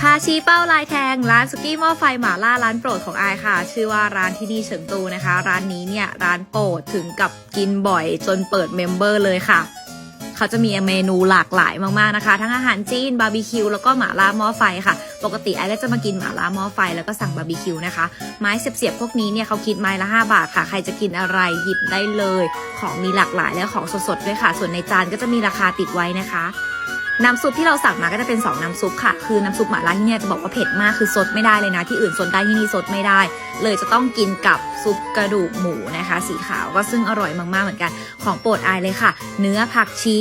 พาชีเป้าลายแทง ร้านสุกี้หม้อไฟหมาล่าร้านโปรดของอายค่ะ ชื่อว่าร้านที่นี่เฉิงตูนะคะ ร้านนี้เนี่ยร้านโปรดถึงกับกินบ่อยจนเปิดเมมเบอร์เลยค่ะ เขาจะมีเมนูหลากหลายมากๆนะคะ ทั้งอาหารจีนบาร์บีคิวแล้วก็หมาล่าหม้อไฟค่ะ ปกติไอ้ก็จะมากินหมาล่าหม้อไฟแล้วก็สั่งบาร์บีคิวนะคะ ไม้เสียบๆพวกนี้เนี่ยเขาคิดไม้ละ 5 บาทค่ะ ใครจะกินอะไรหยิบได้เลย ของมีหลากหลายและของสดๆด้วยค่ะ ส่วนในจานก็จะมีราคาติดไว้นะคะ น้ำซุปที่เราสั่งมาก็จะเป็น 2 น้ำซุปค่ะ คือน้ำซุปหม่าล่าที่นี่จะบอกว่าเผ็ดมากคือซดไม่ได้เลยนะ ที่อื่นซดได้ที่นี่ซดไม่ได้ เลยจะต้องกินกับซุปกระดูกหมูนะคะ สีขาวก็ซึ่งอร่อยมากๆเหมือนกัน ของโปรดอายเลยค่ะ เนื้อผักชี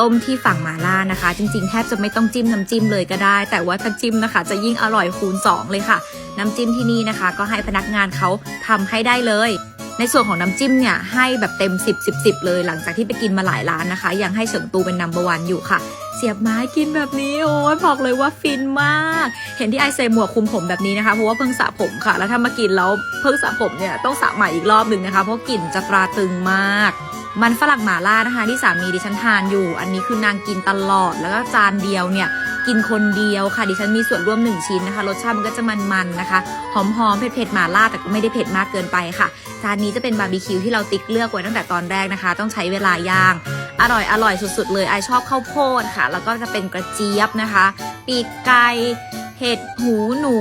ต้มที่ฝั่งหมาล่านะคะ จริงๆ แทบจะไม่ต้องจิ้มน้ำจิ้มเลยก็ได้ แต่ว่าถ้าจิ้มนะคะ จะยิ่งอร่อยคูณ 2 เลยค่ะ น้ำจิ้มที่นี่นะคะ ก็ให้พนักงานเขาทำให้ได้เลย ในส่วนของน้ำจิ้มเนี่ยให้แบบเต็ม 10 10 10 เลยหลังจากที่ไปกินมาหลายร้านนะคะ ยังให้เฉิงตูเป็นนัมเบอร์วันอยู่ค่ะ เสียบไม้กินแบบนี้โอ้ยบอกเลยว่าฟินมาก เห็นที่ไอเซหมวกคลุมผมแบบนี้นะคะเพราะว่าเพิ่งสระผมค่ะ แล้วถ้ามากินแล้วเพิ่งสระผมเนี่ยต้องสระใหม่อีกรอบหนึ่งนะคะ เพราะกลิ่นจะตราตึงมาก มันฝรั่งหมาล่านะคะ ที่สามีดิฉันทานอยู่ อันนี้คือนางกินตลอดแล้วก็จานเดียวเนี่ยกินคนเดียวค่ะดิฉันมีส่วนร่วมหนึ่งชิ้นนะคะ รสชาติมันก็จะมันๆนะคะ หอมๆเผ็ดๆหมาล่าแต่ก็ไม่ได้เผ็ดมากเกินไปค่ะ จานนี้จะเป็นบาร์บีคิวที่เราติ๊กเลือกไว้ตั้งแต่ตอนแรกนะคะ ต้องใช้เวลาย่าง อร่อยอร่อยสุดๆเลยไอชอบข้าวโพดค่ะ แล้วก็จะเป็นกระเจี๊ยบนะคะ ปีกไก่เห็ดหูหนู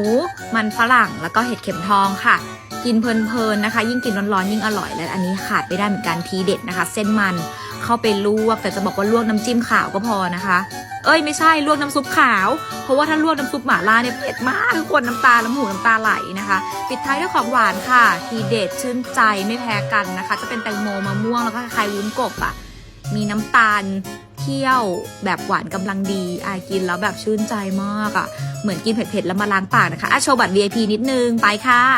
มันฝรั่งแล้วก็เห็ดเข็มทองค่ะ กินเพลินๆนะคะ ยิ่งกินร้อนๆยิ่งอร่อยและอันนี้ขาดไม่ได้เหมือนกันทีเด็ดนะคะ เส้นมันเข้าไปลวกแต่จะบอกว่าลวกน้ำจิ้มขาวก็พอนะคะ เอ้ยไม่ใช่ลวกน้ำซุปขาว เพราะว่าถ้าลวกน้ำซุปหม่าล่าเนี่ยเผ็ดมากทุกคนน้ำตาน้ำหูน้ำตาไหลนะคะ ปิดท้ายด้วยของหวานค่ะ ทีเด็ดชื่นใจไม่แพ้กันนะคะ จะเป็นแตงโมมะม่วงแล้วก็คล้ายวุ้นกบอะ่ะมีน้ำตาลเคี่ยวแบบหวานกำลังดีอายกินแล้วแบบชื่นใจมากอะ่ะเหมือนกินเผ็ดๆแล้วมาล้างปากนะคะอะโชว์บัตร VIP นิดนึงไปค่ะ